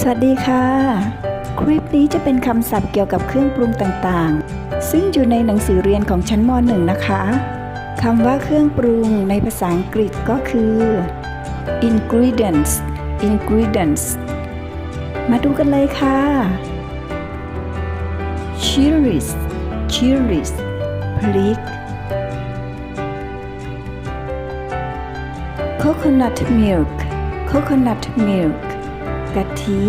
สวัสดีค่ะ คลิปนี้จะเป็นคำศัพท์เกี่ยวกับเครื่องปรุงต่างๆ ซึ่งอยู่ในหนังสือเรียนของชั้นม .1 นะคะคำว่าเครื่องปรุงในภาษาอังกฤษก็คือ ingredients ingredients มาดูกันเลยค่ะ chilies chilies พริก coconut milk coconut milk กะทิ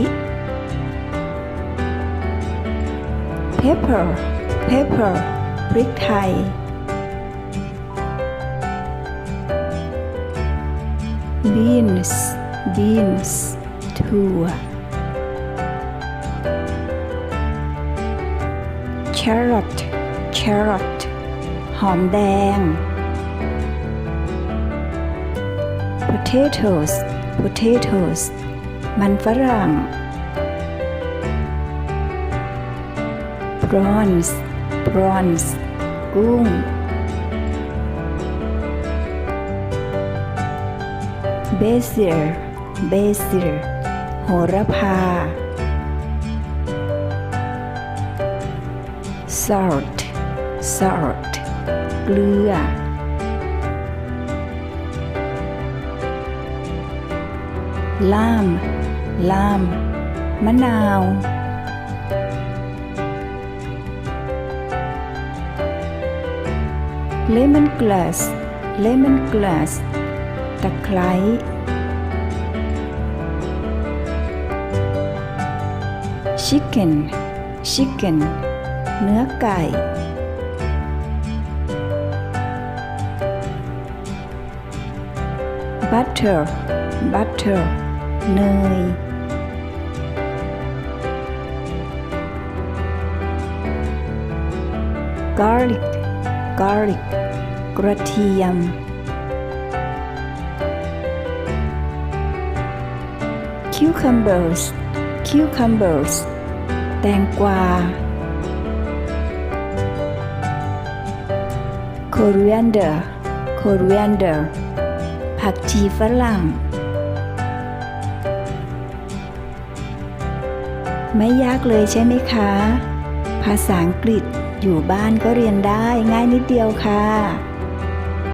pepper pepper พริกไทย beans beans ถั่ว carrot carrot หอมแดง potatoes potatoes มันฝรั่ง prawns prawns กุ้ง basil basil โหระพา salt salt เกลือล่าม ล่าม มะนาว เลมอนกลาสเลมอนกลาสตะไคร้ชิคเก้นชิคเก้นเนื้อไก่บัต เนย garlic garlic กระเทียม cucumbers cucumbers แตงกวา coriander coriander ผักชีฝรั่ง ไม่ยากเลยใช่ไหมคะ ภาษาอังกฤษอยู่บ้านก็เรียนได้ง่ายนิดเดียวค่ะ